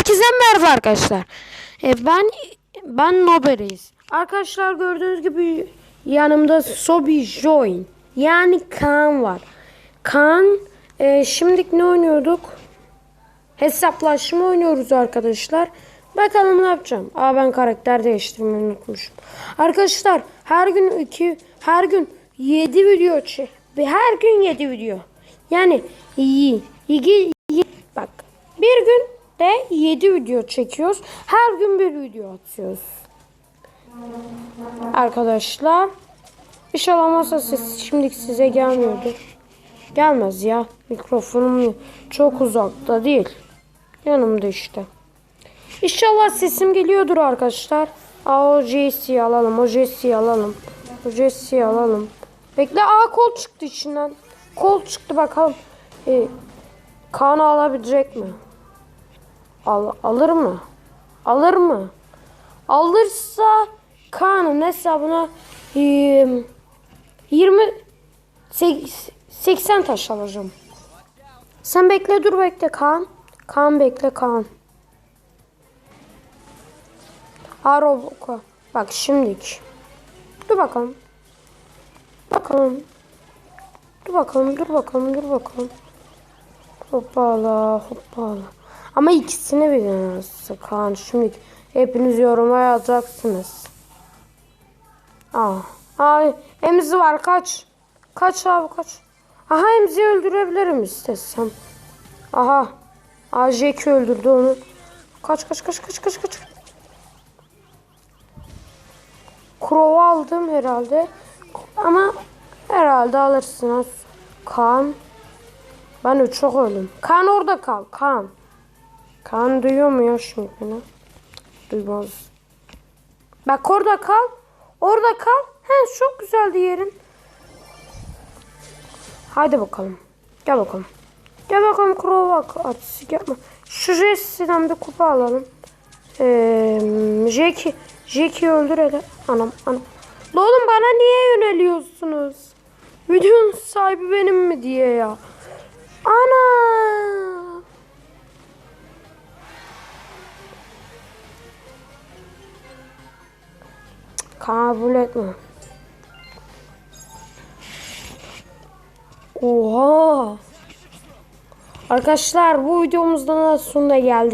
Herkese merhaba arkadaşlar. E, ben ben Nobereyiz. Arkadaşlar gördüğünüz gibi yanımda Sobi Join yani Kaan var. Kaan e, şimdilik ne oynuyorduk? Hesaplaşma oynuyoruz arkadaşlar. Bakalım ne yapacağım. Aa ben karakter değiştirmeyi unutmuşum. Arkadaşlar her gün iki her gün 7 video çek. Her gün 7 video. Yani iyi. iyi, iyi. Bak bir gün de 7 video çekiyoruz. Her gün bir video atıyoruz. Arkadaşlar bir şey olmazsa ses şimdilik size gelmiyordur. Gelmez ya. Mikrofonum çok uzakta değil. Yanımda işte. İnşallah sesim geliyordur arkadaşlar. Aa o JC'yi alalım. O JC'yi alalım. O JC'yi alalım. Bekle aa kol çıktı içinden. Kol çıktı bakalım. Ee, Kaan'ı alabilecek mi? Al, alır mı? Alır mı? Alırsa Kaan'ın hesabına eee, 20 sek- 80 taş alacağım. Sen bekle dur bekle Kaan. Kaan bekle Kaan. Aroboka. Bak şimdilik. Dur bakalım. Bakalım. Dur bakalım, dur bakalım, dur bakalım. Hoppala, hoppala. Ama ikisini arası Kaan. Şimdi hepiniz yoruma yazacaksınız. Aa, ay emzi var kaç. Kaç abi kaç. Aha emziyi öldürebilirim istesem. Aha. Jack'i öldürdü onu. Kaç kaç kaç kaç kaç kaç. Crow'u aldım herhalde. Ama herhalde alırsınız. Kaan. Ben de çok öldüm. Kaan orada kal. Kaan. Kaan duyuyor mu ya şimdi beni? Duymaz. Bak orada kal. Orada kal. He çok güzeldi yerin. Haydi bakalım. Gel bakalım. Gel bakalım Crow artistik yapma. Şu Jesse'den bir kupa alalım. Ee, Jackie. Jackie'yi öldür hele. Anam anam. La oğlum bana niye yöneliyorsunuz? Videonun sahibi benim mi diye ya. Ana. Kabul etme. Oha. Arkadaşlar bu videomuzdan da sonuna geldik.